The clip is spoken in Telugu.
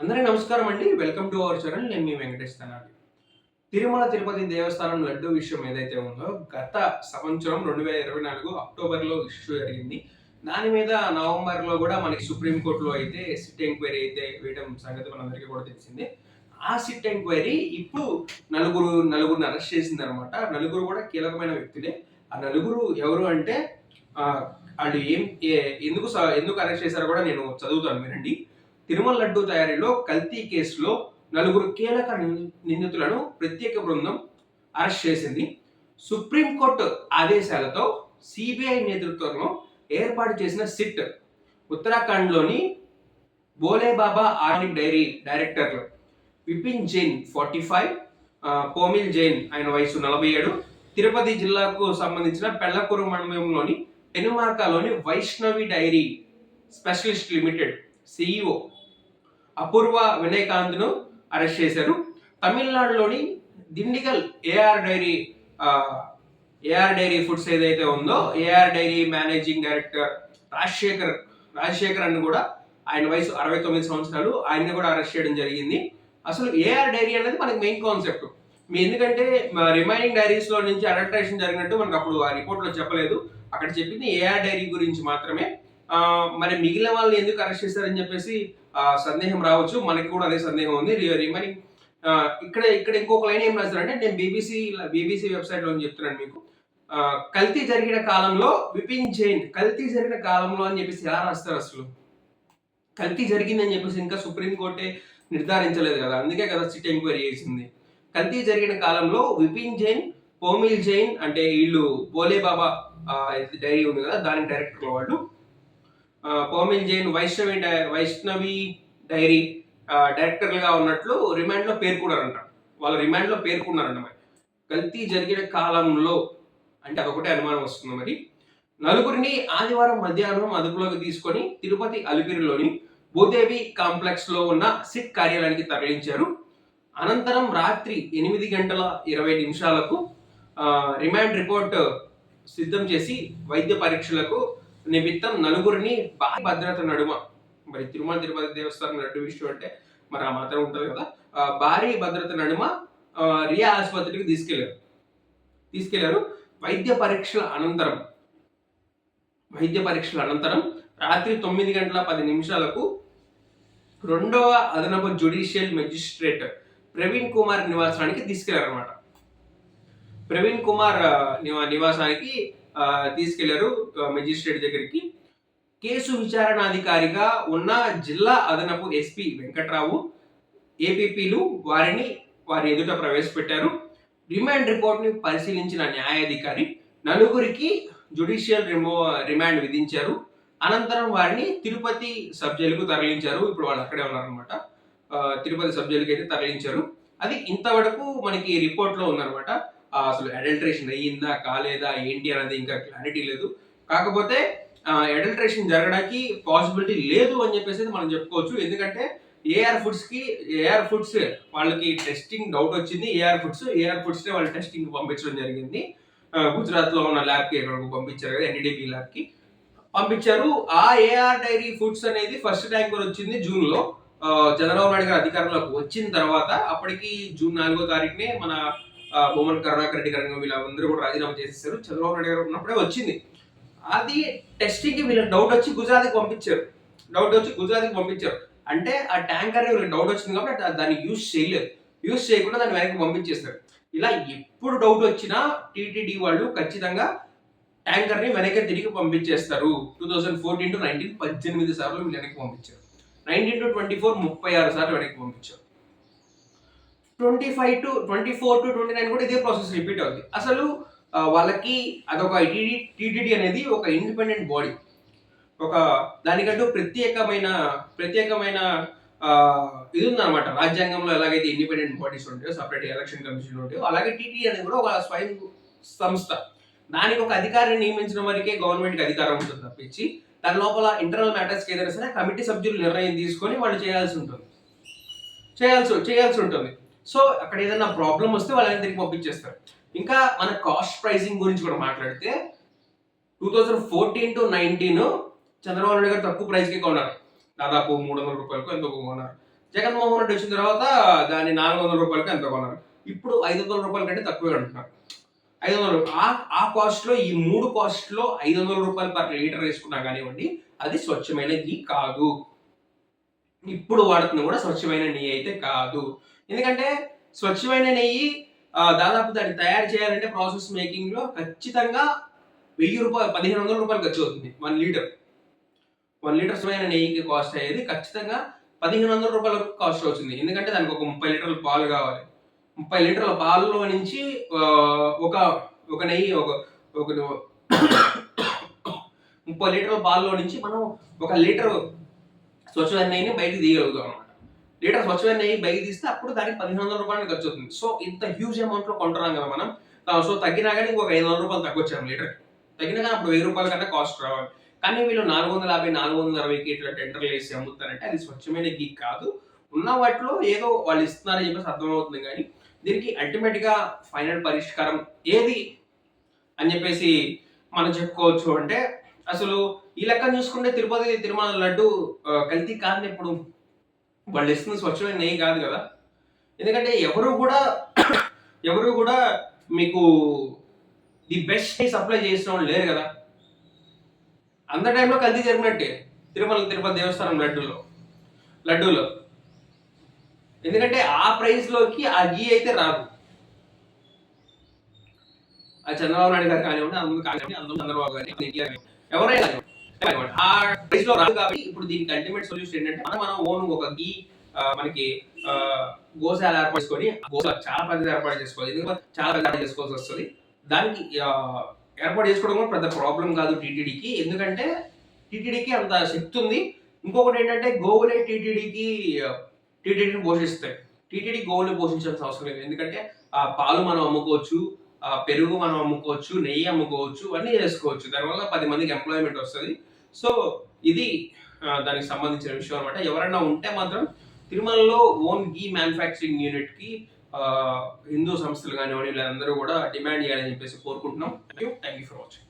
అందరికీ నమస్కారం అండి. Welcome to our channel. నేను మీ వెంకటేష్ తనాలి తిరుమల తిరుపతి దేవస్థానం లడ్డు విషయం ఏదైతే ఉందో గత సంవత్సరం రెండు వేల ఇరవై నాలుగు అక్టోబర్లో ఇష్యూ జరిగింది. దాని మీద నవంబర్లో కూడా మనకి సుప్రీంకోర్టులో అయితే సిట్ ఎంక్వైరీ అయితే వేయడం సంగతి మనందరికీ కూడా తెలిసిందే. ఆ సిట్ ఎంక్వైరీ ఇప్పుడు నలుగురు నలుగురిని అరెస్ట్ చేసింది అనమాట నలుగురు కూడా కీలకమైన వ్యక్తులే. ఆ నలుగురు ఎవరు అంటే వాళ్ళు ఏం ఎందుకు స- ఎందుకు అరెస్ట్ చేశారో కూడా నేను చదువుతాను వినండి. తిరుమల లడ్డు తయారీలో కల్తీ కేసులో నలుగురు కీలక నిందితులను ప్రత్యేక బృందం అరెస్ట్ చేసింది. సుప్రీంకోర్టు ఆదేశాలతో సిబిఐ నేతృత్వంలో ఏర్పాటు చేసిన సిట్ ఉత్తరాఖండ్లోని బోలేబాబా ఆర్నిక్ డైరీ డైరెక్టర్లు విపిన్ జైన్ ఫార్టీ ఫైవ్ కోమిల్ జైన్ ఆయన వయసు నలభై ఏడు తిరుపతి జిల్లాకు సంబంధించిన పెళ్ళకూరు మండలంలోని పెనుమార్కాలోని Vaishnavi dairy specialist limited CEO Apoorva వినయకాంత్ను అరెస్ట్ చేశారు. తమిళనాడులోని Dindigul A R dairy A R dairy foods ఏదైతే ఉందో A R dairy managing director Rajasekhar Rajasekhar అని కూడా ఆయన వయసు అరవై తొమ్మిది సంవత్సరాలు ఆయన్ని కూడా అరెస్ట్ చేయడం జరిగింది. అసలు ఏఆర్ డైరీ అనేది మనకి మెయిన్ కాన్సెప్ట్. మీ ఎందుకంటే రిమైనింగ్ డైరీస్లో నుంచి అడల్టరేషన్ జరిగినట్టు మనకు అప్పుడు ఆ రిపోర్ట్లో చెప్పలేదు. అక్కడ చెప్పింది ఏఆర్ డైరీ గురించి మాత్రమే. మరి మిగిలిన వాళ్ళని ఎందుకు అరెస్ట్ చేశారని చెప్పేసి సందేహం రావచ్చు. మనకి కూడా అదే సందేహం ఉంది. రిమైనింగ్ ఇక్కడ ఇక్కడ ఇంకొక లైన్ ఏం రాస్తారంటే నేను బీబీసీ బీబీసీ వెబ్సైట్లో చెప్తున్నాను మీకు. కల్తీ జరిగిన కాలంలో విపిన్ జైన్ కల్తీ జరిగిన కాలంలో అని చెప్పేసి ఎలా రాస్తారు అసలు? కల్తీ జరిగిందని చెప్పేసి ఇంకా సుప్రీంకోర్టే నిర్ధారించలేదు కదా. అందుకే కదా సిట్ ఎంక్వైరీ చేసింది. కల్తీ జరిగిన కాలంలో విపిన్ జైన్ పోమిల్ జైన్ అంటే వీళ్ళు బోలే బాబా డైరీ ఉంది కదా దానికి డైరెక్టర్ వాళ్ళు. ఆ, జైన్ వైష్ణవి డై- వైష్ణవి డైరీ డైరెక్టర్లుగా ఉన్నట్లు రిమాండ్లో పేర్కొన్నారంట. వాళ్ళు రిమాండ్లో పేర్కొన్నారంట మరి. కల్తీ జరిగిన కాలంలో అంటే అదొకటే అనుమానం వస్తుంది మరి. నలుగురిని ఆదివారం మధ్యాహ్నం అదుపులోకి తీసుకొని తిరుపతి అలిపిరిలోని భూదేవి కాంప్లెక్స్లో ఉన్న సిట్ కార్యాలయానికి తరలించారు. అనంతరం రాత్రి ఎనిమిది గంటల ఇరవై నిమిషాలకు రిమాండ్ రిపోర్ట్ సిద్ధం చేసి వైద్య పరీక్షలకు నిమిత్తం నలుగురిని భారీ భద్రత నడుమ మరి తిరుమల తిరుపతి దేవస్థానం లడ్డు విషయం అంటే మరి ఆ మాత్రం ఉంటుంది కదా భారీ భద్రత నడుమ రియా ఆసుపత్రికి తీసుకెళ్ళారు. తీసుకెళ్ళారు. వైద్య పరీక్షల అనంతరం వైద్య పరీక్షల అనంతరం రాత్రి తొమ్మిది గంటల పది నిమిషాలకు రెండవ అదనపు జ్యుడిషియల్ మెజిస్ట్రేట్ ప్రవీణ్ కుమార్ నివాసానికి తీసుకెళ్ళారనమాట ప్రవీణ్ కుమార్ నివా- నివాసానికి తీసుకెళ్ళారు మెజిస్ట్రేట్ దగ్గరికి. కేసు విచారణాధికారిగా ఉన్న జిల్లా అదనపు ఎస్పీ వెంకట్రావు ఏపీపీలు వారిని వారి ఎదుట ప్రవేశపెట్టారు. రిమాండ్ రిపోర్ట్ని పరిశీలించిన న్యాయాధికారి నలుగురికి జుడిషియల్ రిమో రిమాండ్ విధించారు. అనంతరం వారిని తిరుపతి సబ్ జైలుకు తరలించారు. ఇప్పుడు వాళ్ళు అక్కడే ఉన్నారనమాట తిరుపతి సబ్ జైలుకి అయితే తరలించారు. అది ఇంతవరకు మనకి రిపోర్ట్లో ఉందన్నమాట. అసలు అడల్ట్రేషన్ అయ్యిందా కాలేదా ఏంటి అనేది ఇంకా క్లారిటీ లేదు. కాకపోతే అడల్ట్రేషన్ జరగడానికి పాసిబిలిటీ లేదు అని చెప్పేసి మనం చెప్పుకోవచ్చు. ఎందుకంటే ఏఆర్ ఫుడ్స్కి ఏఆర్ ఫుడ్స్ వాళ్ళకి టెస్టింగ్ డౌట్ వచ్చింది. ఏఆర్ ఫుడ్స్ ఏఆర్ ఫుడ్స్ వాళ్ళు టెస్టింగ్ పంపించడం జరిగింది. గుజరాత్లో ఉన్న ల్యాబ్కి ఎక్కడికి పంపించారు కదా ఎన్డీడీపీ ల్యాబ్కి. పంపించారు. ఆ ఏఆర్ డైరీ ఫుడ్స్ అనేది ఫస్ట్ ట్యాంకర్ వచ్చింది జూన్లో చంద్రబాబు నాయుడు గారు అధికారంలోకి వచ్చిన తర్వాత అప్పటికి జూన్ నాలుగో తారీఖునే మన బొమ్మన కరుణాకర్ రెడ్డి గారు వీళ్ళందరూ కూడా రాజీనామా చేసేసారు. చంద్రబాబు నాయుడు గారు ఉన్నప్పుడే వచ్చింది. అది టెస్టింగ్కి వీళ్ళకి డౌట్ వచ్చి గుజరాత్కి పంపించారు. డౌట్ వచ్చి గుజరాత్కి పంపించారు. అంటే ఆ ట్యాంకర్ వీళ్ళకి డౌట్ వచ్చింది కాబట్టి దాన్ని యూజ్ చేయలేదు. యూజ్ చేయకుండా దాన్ని వెనక్కి పంపించేస్తారు ఇలా ఎప్పుడు డౌట్ వచ్చినా టీటీడీ వాళ్ళు ఖచ్చితంగా ట్యాంకర్ని వెనక్కి తిరిగి పంపించేస్తారు. Two thousand fourteen to nineteen పద్దెనిమిది సార్లు వెనక్కి పంపించారు. నైన్టీన్ టు ట్వంటీ ఫోర్ ముప్పై ఆరు సార్లు వెనక్కి పంపించారు. Twenty five to twenty four to twenty nine కూడా ఇదే ప్రాసెస్ రిపీట్ అవుతుంది అసలు వాళ్ళకి అదొక టీటీడీ అనేది ఒక ఇండిపెండెంట్ బాడీ ఒక దానికంటూ ప్రత్యేకమైన ప్రత్యేకమైన ఇది ఉందన్నమాట. రాజ్యాంగంలో ఎలాగైతే ఇండిపెండెంట్ బాడీస్ ఉంటాయో సపరేట్ ఎలక్షన్ కమిషన్ ఉంటాయో అలాగే టీటీ అనేది కూడా ఒక స్వయం సంస్థ. దానికి ఒక అధికారిని నియమించిన వరకే గవర్నమెంట్కి అధికారం ఉంటుంది తప్పించి దాని లోపల ఇంటర్నల్ మ్యాటర్స్కి ఏదైనా సరే కమిటీ సభ్యులు నిర్ణయం తీసుకొని వాళ్ళు చేయాల్సి ఉంటుంది. చేయాల్సి చేయాల్సి ఉంటుంది. సో అక్కడ ఏదైనా ప్రాబ్లం వస్తే వాళ్ళని తిరిగి పంపించేస్తారు. ఇంకా మన కాస్ట్ ప్రైసింగ్ గురించి కూడా మాట్లాడితే two thousand fourteen to nineteen Chandrababu Naidu garu తక్కువ ప్రైస్కి కొన్నారు. దాదాపు మూడు వందల రూపాయలకు ఎంతో కొన్నారు. జగన్మోహన్ రెడ్డి వచ్చిన తర్వాత దాన్ని నాలుగు వందల రూపాయలకు ఎంతో కొన్నారు. ఇప్పుడు ఐదు వందల రూపాయల కంటే తక్కువే అంటున్నారు. ఐదు వందల రూపాయలు ఆ ఆ కాస్ట్లో ఈ మూడు కాస్ట్లో ఐదు వందల రూపాయలు పర్ లీటర్ వేసుకున్నా కానివ్వండి అది స్వచ్ఛమైన కాదు. ఇప్పుడు వాడుతున్న కూడా స్వచ్ఛమైన నీ అయితే కాదు. ఎందుకంటే స్వచ్ఛమైన నెయ్యి దాదాపు దాన్ని తయారు చేయాలంటే ప్రాసెస్ మేకింగ్లో ఖచ్చితంగా వెయ్యి రూపాయలు పదిహేను వందల రూపాయలు ఖర్చు అవుతుంది వన్ లీటర్ వన్ లీటర్ స్వైన నెయ్యికి కాస్ట్ అయ్యేది ఖచ్చితంగా పదిహేను వందల రూపాయల వరకు కాస్ట్ అవుతుంది ఎందుకంటే దానికి ఒక ముప్పై లీటర్ల పాలు కావాలి. ముప్పై లీటర్ల పాలలో నుంచి ఒక ఒక నెయ్యి ఒక ఒక ముప్పై లీటర్ల పాలలో నుంచి మనం ఒక లీటర్ స్వచ్ఛమైన నెయ్యిని బయటకు తీయగలుగుతాం లీటర్ స్వచ్ఛమైన నెయ్యి తీస్తే అప్పుడు దానికి పదిహేను వందల రూపాయలు ఖర్చు అవుతుంది. సో ఇంత హ్యూజ్ అమౌంట్లో కొంటున్నాం కదా మనం. సో తగ్గినా కానీ ఇంకొక ఐదు వందల రూపాయలు తగ్గొచ్చాం లీటర్ తగ్గినా కానీ అప్పుడు వెయ్యి రూపాయల కన్నా కాస్ట్ రావాలి. కానీ వీళ్ళు నాలుగు వందల యాభై నాలుగు వందల అరవైకి ఇట్లా టెండర్లు వేసి అమ్ముతారంటే అది స్వచ్ఛమైన గీ కాదు. ఉన్న వాటిలో ఏదో వాళ్ళు ఇస్తున్నారని చెప్పేసి అర్థమవుతుంది కానీ దీనికి అల్టిమేట్గా ఫైనల్ పరిష్కారం ఏది అని చెప్పేసి మనం చెప్పుకోవచ్చు అంటే అసలు ఈ లెక్క చూసుకుంటే తిరుపతి తిరుమల లడ్డు కల్తీ కాదు ఇప్పుడు వాళ్ళు ఇస్తుంది స్వచ్ఛమైన నెయ్యి కాదు కదా? ఎందుకంటే ఎవరు కూడా ఎవరు కూడా మీకు ది బెస్ట్ సప్లై చేసిన వాళ్ళు లేరు కదా? అంత టైంలో కల్తీ జరిగినట్టే. తిరుమల తిరుపతి దేవస్థానం లడ్డూలో. లడ్డూలో. ఎందుకంటే ఆ ప్రైస్లోకి ఆ గీ అయితే రాదు. ఆ చంద్రబాబు నాయుడు గారు కానివ్వండి అందులో కానివ్వండి అందులో చంద్రబాబు గారు ఎవరైనా ఆ ప్రైస్లో రాదు కాబట్టి ఇప్పుడు దీనికి అల్టిమేట్ సొల్యూషన్ ఏంటంటే మనం మనం ఓన్ ఒక గీ మనకి గోశాల ఏర్పాటు చేసుకొని గోశాల చాలా పెద్దది ఏర్పాటు చేసుకోవాలి. ఎందుకంటే చాలా పెద్ద చేసుకోవాల్సి వస్తుంది. దానికి ఏర్పాటు చేసుకోవడం కూడా పెద్ద ప్రాబ్లం కాదు టీటీడీకి. ఎందుకంటే టీటీడీకి అంత శక్తి ఉంది. ఇంకొకటి ఏంటంటే గోవులే టీటీడీకి టీటీడీని పోషిస్తాయి. టీటీడీ గోవులు పోషించాల్సిన అవసరం లేదు. ఎందుకంటే ఆ పాలు మనం అమ్ముకోవచ్చు పెరుగు మనం అమ్ముకోవచ్చు నెయ్యి అమ్ముకోవచ్చు అన్నీ చేసుకోవచ్చు. దానివల్ల పది మందికి ఎంప్లాయ్మెంట్ వస్తుంది. సో ఇది దానికి సంబంధించిన విషయం అనమాట ఎవరైనా ఉంటే మాత్రం తిరుమలలో ఓన్ గీ మ్యానుఫ్యాక్చరింగ్ యూనిట్కి హిందూ సంస్థలు కానివ్వండి వీళ్ళందరూ కూడా డిమాండ్ చేయాలని చెప్పేసి కోరుకుంటున్నాం. Thank you for watching